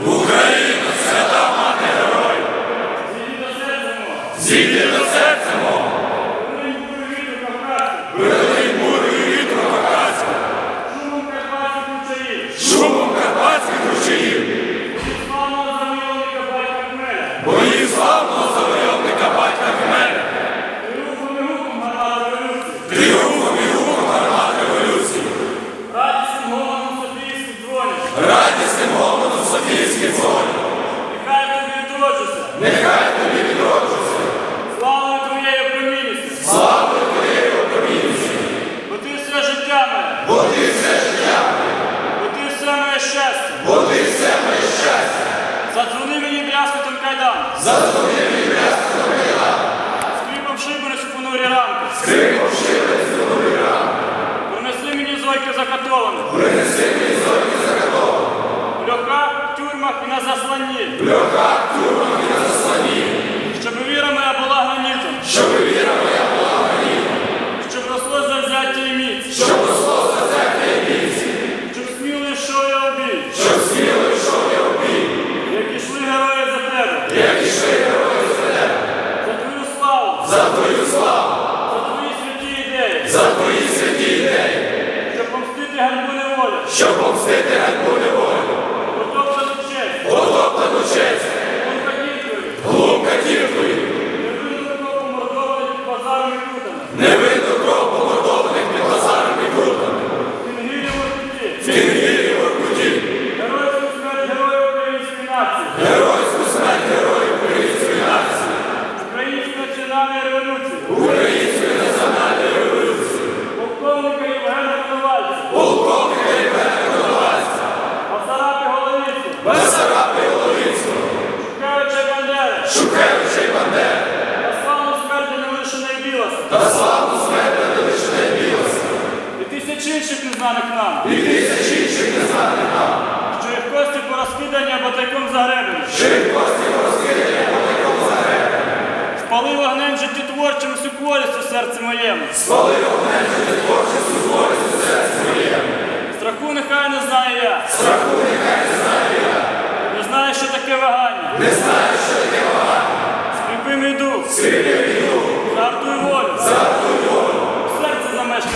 Україна! Нехай тобі відроджуся, славою твоєю промінністю, славою твоєї опромінності, бо ти все життя моє, бо ти все життя, моє, бо ти все моє щастя. бо ти все моє щастя. Задзвони мені брязкотом кайдан, Зазвони мені брязкотом крила, скріпом шибениць у понурі ранки. скрипом шибець до новий ранок. Принесли мені зойки закатованих, Принеси мені зорки закатовані, в льохах, тюрмах і на засланні, в льохах, тюрмах і на заслані, щоб віра моя була гранітом, щоб віра моя була гранітом, щоб росло завзяття і міць, щоб росло завзяття і міць, щоб сміло йшов я у бій, щоб сміло йшов я бій, як ішли герої за тебе, як ішли герої за тебе, за твою славу, за твою славу, за твої святі ідеї, за твої святі ідеї, щоб помстити ганьбу неволі, щоб помстити ганьбу неволі, 敬 礼 тисяч інших незнаних нам, і тисяч інших незнаних нам, що їх кості порозкидані або тайком загребені, жив кості розкидані по такому загребі, спалив огнем життєтворчим всю колість у серці моєму. спалив огнем життєтворчістю згорість у серці моєму, Страху нехай не знаю я, страху нехай не знаю я, не знаю, що таке вагання, не знаю,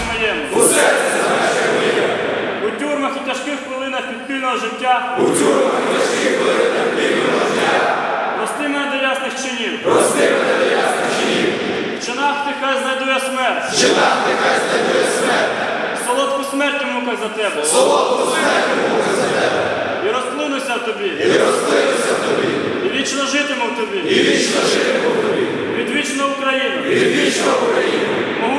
моєму, у серці замешкає моєму, у тюрмах і тяжких хвилинах підпільного життя, у тюрмах тяжких хвилинах вільного життя, прости мене до ясних чинів, прости мене до ясних чинів, в чинах ти хай знайду я смерть, чинах нехай знайдує смерть, солодку смерть муках за тебе, солодку смерть мука за тебе, і розплинуся в тобі, і розплинуся в тобі, і вічно житиму в і тобі, вічно житиму в тобі, відвічна Україна, і вічна Україна, і